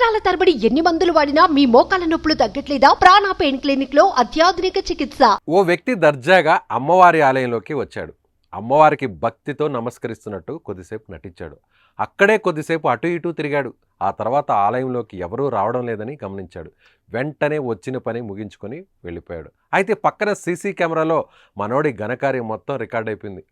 సంవత్సరాల తరబడి ఎన్ని మందులు వాడినా మీ మోకాల నొప్పులు తగ్గట్లేదా? ప్రాణ పెయిన్ క్లినిక్లో అత్యాధునిక చికిత్స. ఓ వ్యక్తి దర్జాగా అమ్మవారి ఆలయంలోకి వచ్చాడు. అమ్మవారికి భక్తితో నమస్కరిస్తున్నట్టు కొద్దిసేపు నటించాడు. అక్కడే కొద్దిసేపు అటు ఇటు తిరిగాడు. ఆ తర్వాత ఆలయంలోకి ఎవరూ రావడం లేదని గమనించాడు. వెంటనే వచ్చిన పని ముగించుకొని వెళ్ళిపోయాడు. అయితే పక్కన సీసీ కెమెరాలో మనోడి ఘనకార్యం మొత్తం రికార్డ్ అయిపోయింది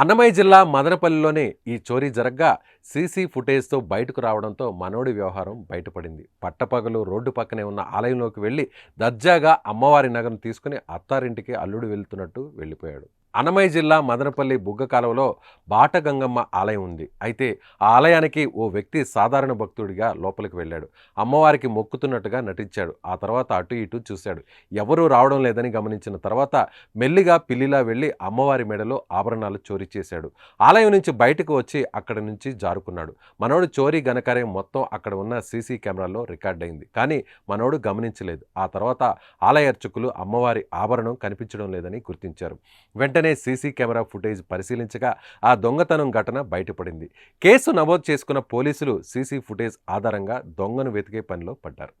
అన్నమయ్య జిల్లా మదనపల్లిలోనే ఈ చోరీ జరగ్గా సీసీ ఫుటేజ్తో బయటకు రావడంతో మనోడి వ్యవహారం బయటపడింది. పట్టపగలు రోడ్డు పక్కనే ఉన్న ఆలయంలోకి వెళ్ళి దర్జాగా అమ్మవారి నగను తీసుకుని అత్తారింటికి అల్లుడు వెళ్తున్నట్టు వెళ్ళిపోయాడు. అన్నమయ్య జిల్లా మదనపల్లి బుగ్గ కాలువలో బాటగంగమ్మ ఆలయం ఉంది. అయితే ఆ ఆలయానికి ఓ వ్యక్తి సాధారణ భక్తుడిగా లోపలికి వెళ్ళాడు. అమ్మవారికి మొక్కుతున్నట్టుగా నటించాడు. ఆ తర్వాత అటు ఇటు చూశాడు. ఎవరూ రావడం లేదని గమనించిన తర్వాత మెల్లిగా పిల్లిలా వెళ్ళి అమ్మవారి మెడలో ఆభరణాలు చోరీ చేశాడు. ఆలయం నుంచి బయటకు వచ్చి అక్కడి నుంచి జారుకున్నాడు. మనోడు చోరీ ఘనకార్యం మొత్తం అక్కడ ఉన్న సీసీ కెమెరాల్లో రికార్డ్ అయింది కానీ మనోడు గమనించలేదు. ఆ తర్వాత ఆలయ అర్చకులు అమ్మవారి ఆభరణం కనిపించడం లేదని గుర్తించారు. వెంటనే సీసీ కెమెరా ఫుటేజ్ పరిశీలించగా ఆ దొంగతనం ఘటన బయటపడింది. కేసు నమోదు చేసుకున్న పోలీసులు సీసీ ఫుటేజ్ ఆధారంగా దొంగను వెతికే పనిలో పడ్డారు.